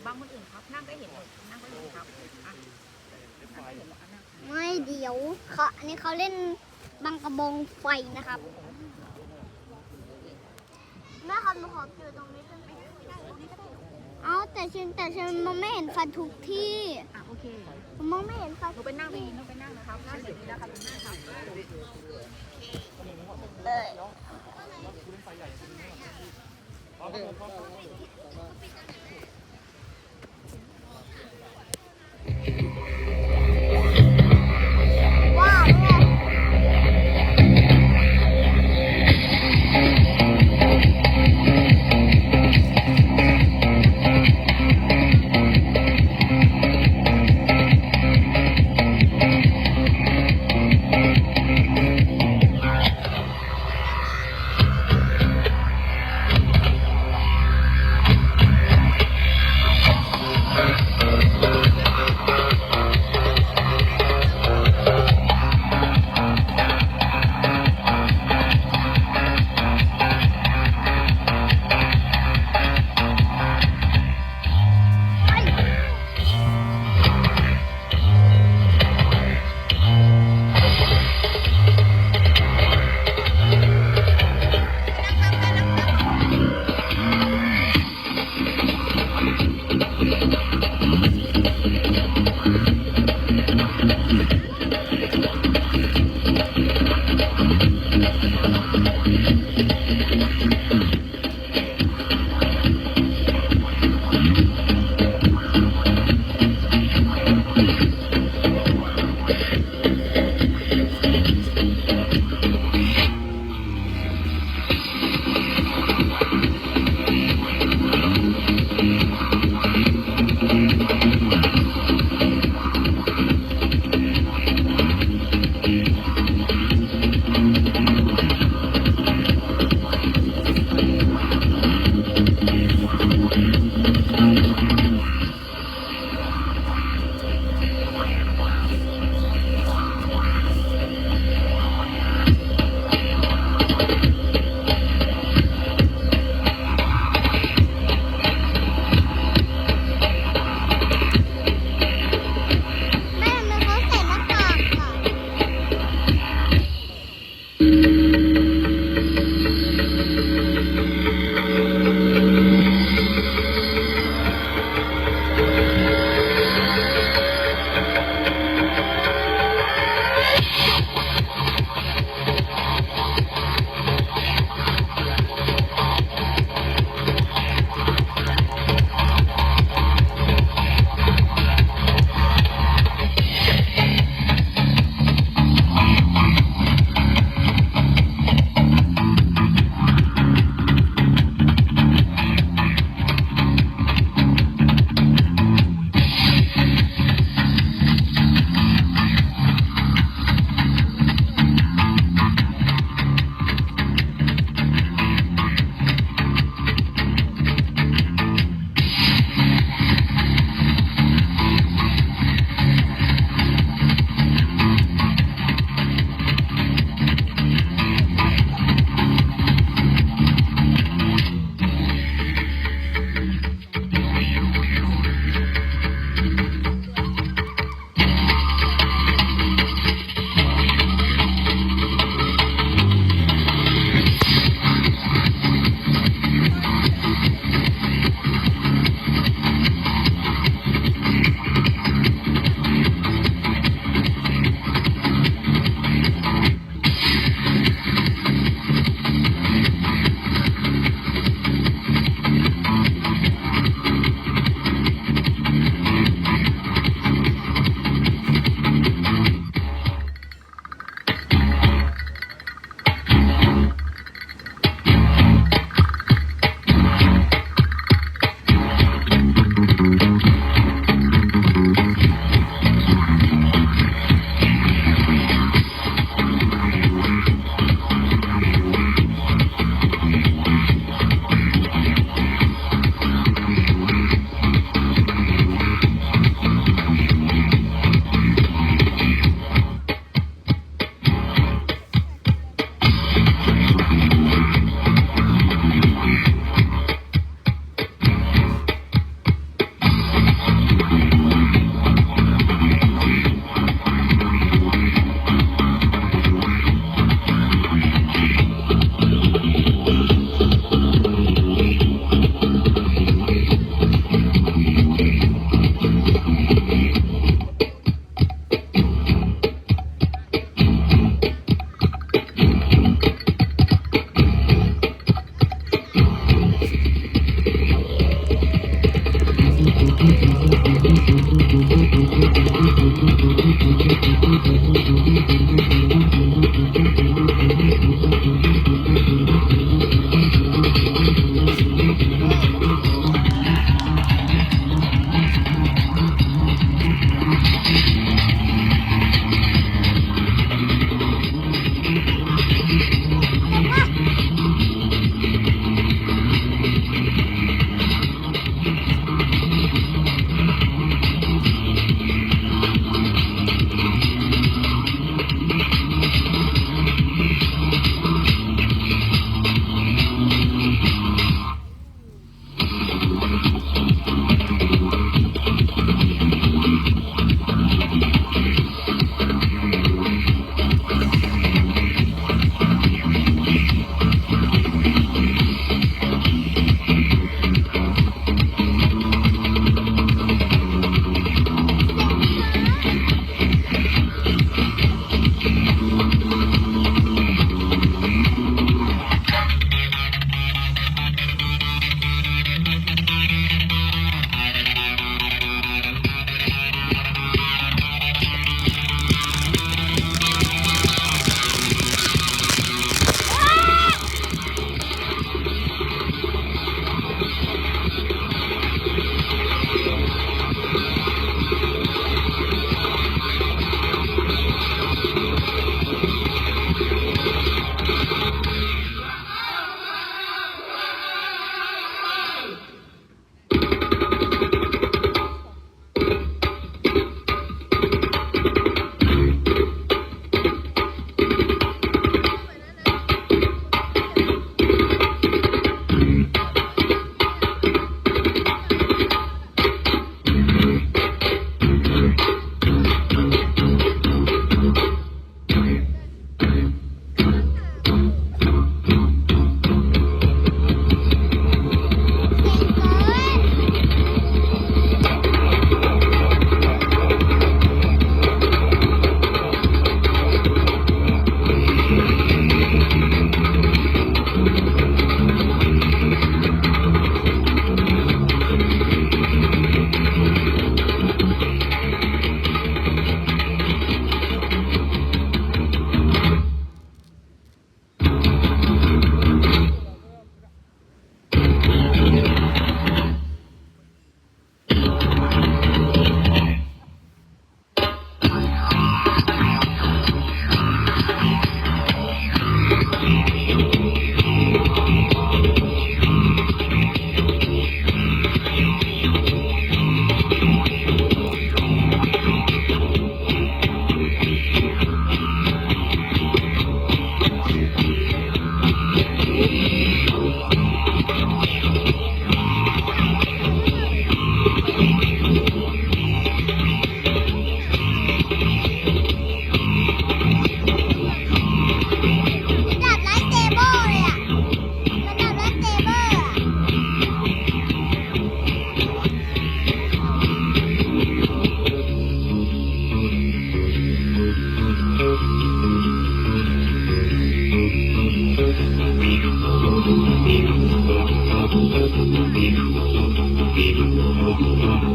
อยู่บ้างคนอื่นครับ นั่งก็เห็นหมดนั่งก็เห็นครับอะนั่งก็เห็นหมดอะนั่งไม่เดี๋ยวเขาอันนี้เขาเล่นบังกระบองไฟนะครับแม่ครับหนูขออยู่ตรงนี้ได้ไหมเอาแต่ฉันแต่ฉันมองไม่เห็นฟันทุกที่อะโอเคผมมองไม่เห็นฟันหนูไปนั่งไปหนูไปนั่งนะครับนั่งเดี๋ยวนี้นะครับหนูนั่งครับเออ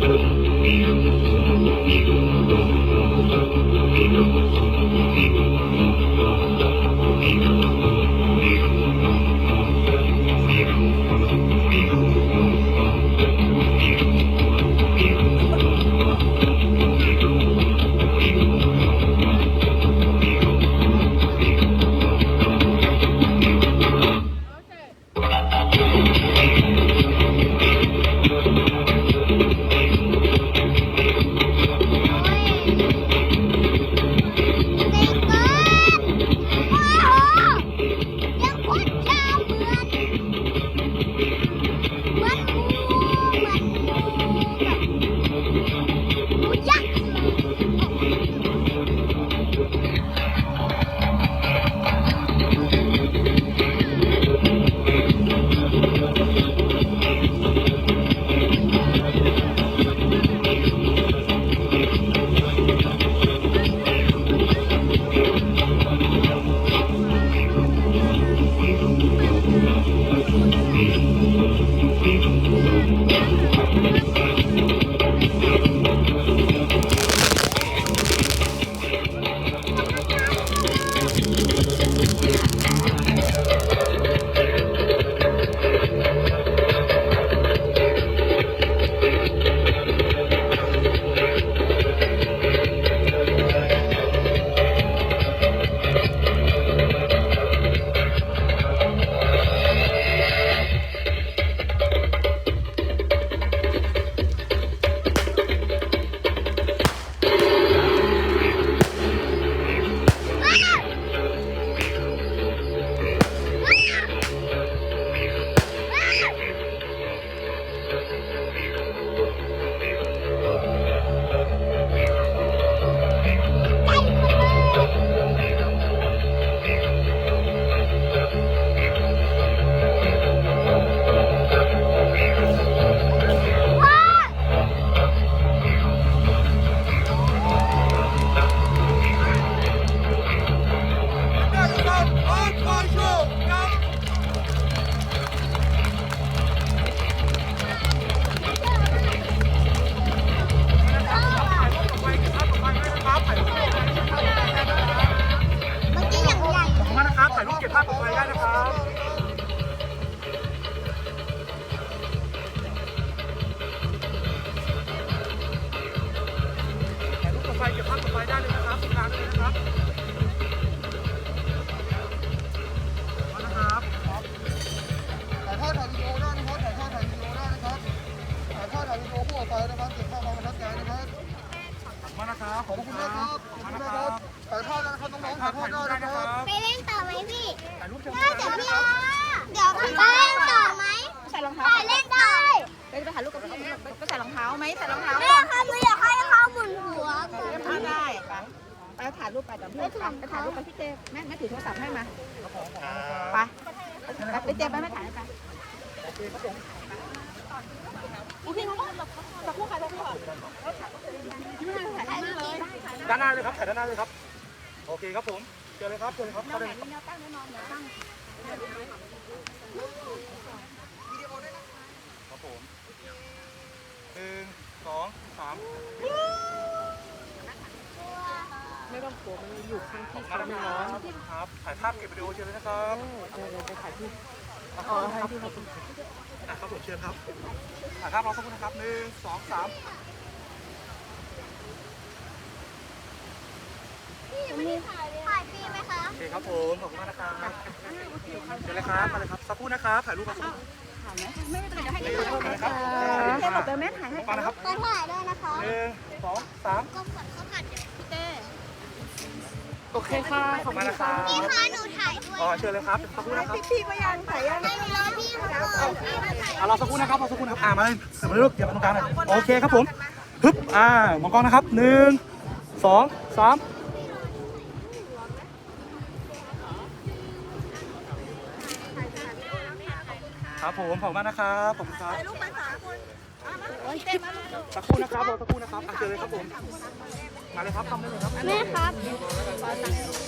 Thank you. ได้นะครับไปเล่นต่อไหมพี่ถ่ายรูปเชิญได้แต่พี่เดี๋ยวไปเล่นต่อไหมใส่รองเท้าไปเล่นได้ไปไปถ่ายรูปกับพี่ไปใส่รองเท้าไหมใส่รองเท้าแม่ค่ะหนูอยากให้เขาหมุนหัวก่อนอ่าได้ไปไปถ่ายรูปไปเดี๋ยวพี่ไปถ่ายรูปกับพี่เจแม่แม่ถือโทรศัพท์ให้มาไปไปเจไปแม่ถ่ายไปอีพี่เขาจะพูดใครจะพูดด้านหน้าเลยครับถ่ายด้านหน้าเลยครับ โอเคครับผมเจอเลยครับเจอเลยครับเข้าเลยแนวตั้งแน่นอนแนวตั้งครับผมหนึ่งสองสามไม่ต้องกลัวมันอยู่ข้างที่มาแล้วพี่น้องครับถ่ายภาพเก็บวิดีโอเชิญเลยนะครับเออไปถ่ายที่อ๋อให้พี่ครับอะครับผมเชิญครับถ่ายภาพรอสักครู่นะครับหนึ่งสองสาม ถ่ายถ่ายฟรีไหมคะโอเคครับผมขอบคุณมากนะครับเชิญเลยครับมาเลยครับสักครู่นะครับถ่ายรูปมาสักครู่ถ่ายไหมไม่เป็นไรเดี๋ยวให้เชิดูญเลยครับเจหลบไปแม่ถ่ายให้มานะครับก็ถ่ายด้วยนะคะหนึ่งสองสามก็กดเขาผัดเดี๋ยวพี่เต้โอเคค่ะขอบคุณนะครับพี่คะหนูถ่ายด้วยอ๋อเชิญเลยครับสักครู่นะครับพี่ก็ยังถ่ายยังไม่รอพี่เขาก่อนพี่มาถ่ายอะรอสักครู่นะครับรอสักครู่นะครับอ่ามาเลยเสร็จมาเลยลูกเดี๋ยวมาตรงกลางหน่อยโอเคครับผมฮึบอ่ามองกล้องนะครับหนึ่งสองสาม ครับผมขอบคุณมากนะครับขอบคุณครับลูกไปสามคนเต้มาลูกสักครู่นะครับรอสักครู่นะครับอะเจอเลยครับผมมาเลยครับทำได้เลยครับ แม่ครับ